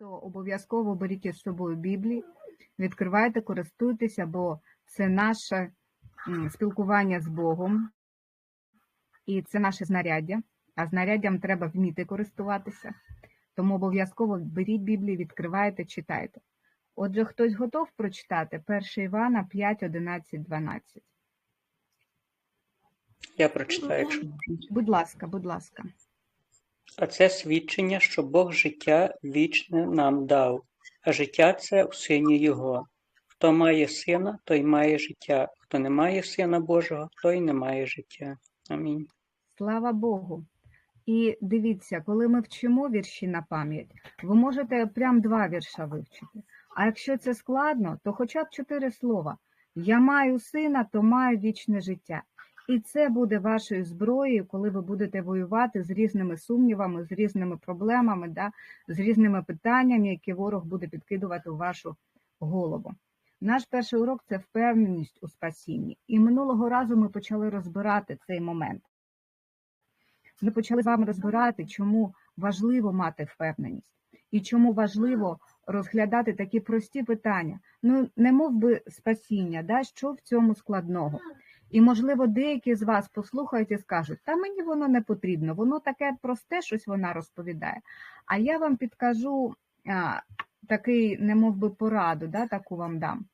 то обов'язково беріть із собою Біблії, відкривайте, користуйтеся, бо це наше спілкування з Богом, і це наше знаряддя. А знаряддям треба вміти користуватися. Тому обов'язково беріть Біблію, відкривайте, читайте. Отже, хтось готов прочитати 1 Івана 5, 11, 12. Я прочитаю. Будь ласка, будь ласка. А це свідчення, що Бог життя вічне нам дав, а життя це у сині Його. Хто має сина, той має життя. Хто не має сина Божого, той не має життя. Амінь. Слава Богу. І дивіться, коли ми вчимо вірші на пам'ять, ви можете прям два вірша вивчити. А якщо це складно, то хоча б чотири слова. Я маю сина, то маю вічне життя. І це буде вашою зброєю, коли ви будете воювати з різними сумнівами, з різними проблемами, да, з різними питаннями, які ворог буде підкидувати в вашу голову. Наш перший урок це впевненість у спасінні. І минулого разу ми почали розбирати цей момент. Ми почали з вами розбирати, чому важливо мати впевненість і чому важливо розглядати такі прості питання. Ну, не мов би спасіння, да? що в цьому складного. І, можливо, деякі з вас послухають і скажуть, та мені воно не потрібно, воно таке просте, щось вона розповідає. А я вам підкажу а, такий, не мов би пораду, да, таку вам дам.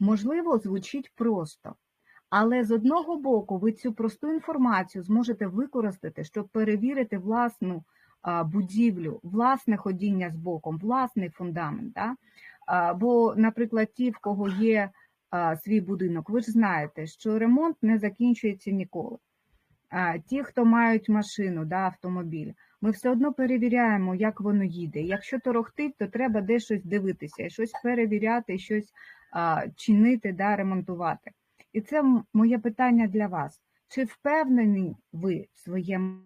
Можливо, звучить просто. Але з одного боку, ви цю просту інформацію зможете використати, щоб перевірити власну будівлю, власне ходіння з боком, власний фундамент. Да? Бо, наприклад, ті, в кого є свій будинок, ви ж знаєте, що ремонт не закінчується ніколи. Ті, хто мають машину, да, автомобіль, ми все одно перевіряємо, як воно їде. Якщо торохтить, то треба де щось дивитися, щось перевіряти, щось а, чинити, да, ремонтувати. І це моє питання для вас. Чи впевнені ви в своєму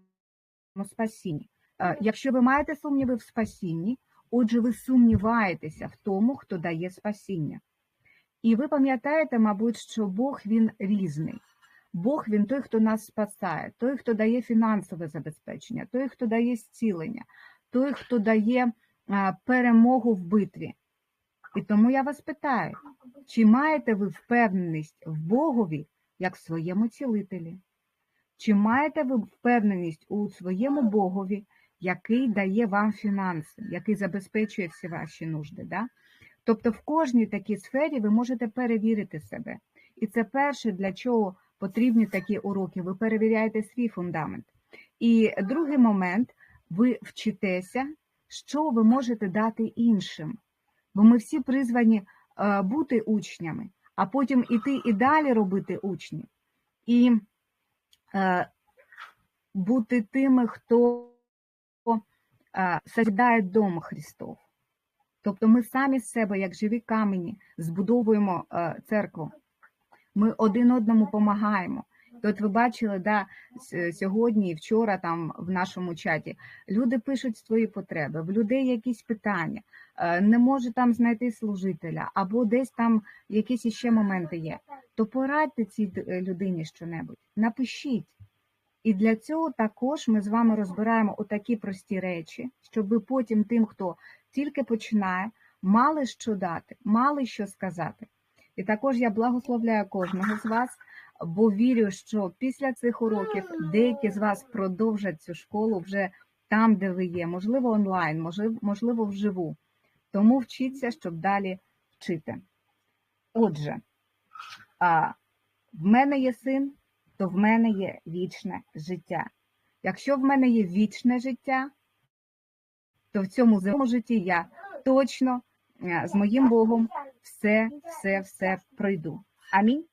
спасінні? Е, Якщо ви маєте сумніви в спасінні, отже, ви сумніваєтеся в тому, хто дає спасіння. І ви пам'ятаєте, мабуть, що Бог він різний. Бог він той, хто нас спасає, той, хто дає фінансове забезпечення, той, хто дає зцілення, той, хто дає перемогу в битві. І тому я вас питаю, чи маєте ви впевненість в Богові як в своєму цілителі? Чи маєте ви впевненість у своєму Богові, який дає вам фінанси, який забезпечує всі ваші нужди? Да? Тобто в кожній такій сфері ви можете перевірити себе. І це перше, для чого потрібні такі уроки. Ви перевіряєте свій фундамент. І другий момент, ви вчитеся, що ви можете дати іншим. Бо ми всі призвані е, бути учнями, а потім іти і далі робити учнів. І е, бути тими, хто е, садає дом Христов. Тобто ми самі з себе, як живі камені, збудовуємо е, церкву. Ми один одному допомагаємо. От ви бачили, да, сьогодні і вчора там в нашому чаті люди пишуть свої потреби, в людей якісь питання, е, не може там знайти служителя, або десь там якісь іще моменти є. То порадьте цій е, людині щонебудь, напишіть. І для цього також ми з вами розбираємо отакі прості речі, щоб потім тим, хто тільки починає, мали що дати, мали що сказати. І також я благословляю кожного з вас, бо вірю, що після цих уроків деякі з вас продовжать цю школу вже там, де ви є, можливо, онлайн, можливо, вживу. Тому вчіться, щоб далі вчити. Отже, в мене є син, то в мене є вічне життя. Якщо в мене є вічне життя, то в цьому земному житті я точно е, з моїм Богом все, все, все пройду. Амінь.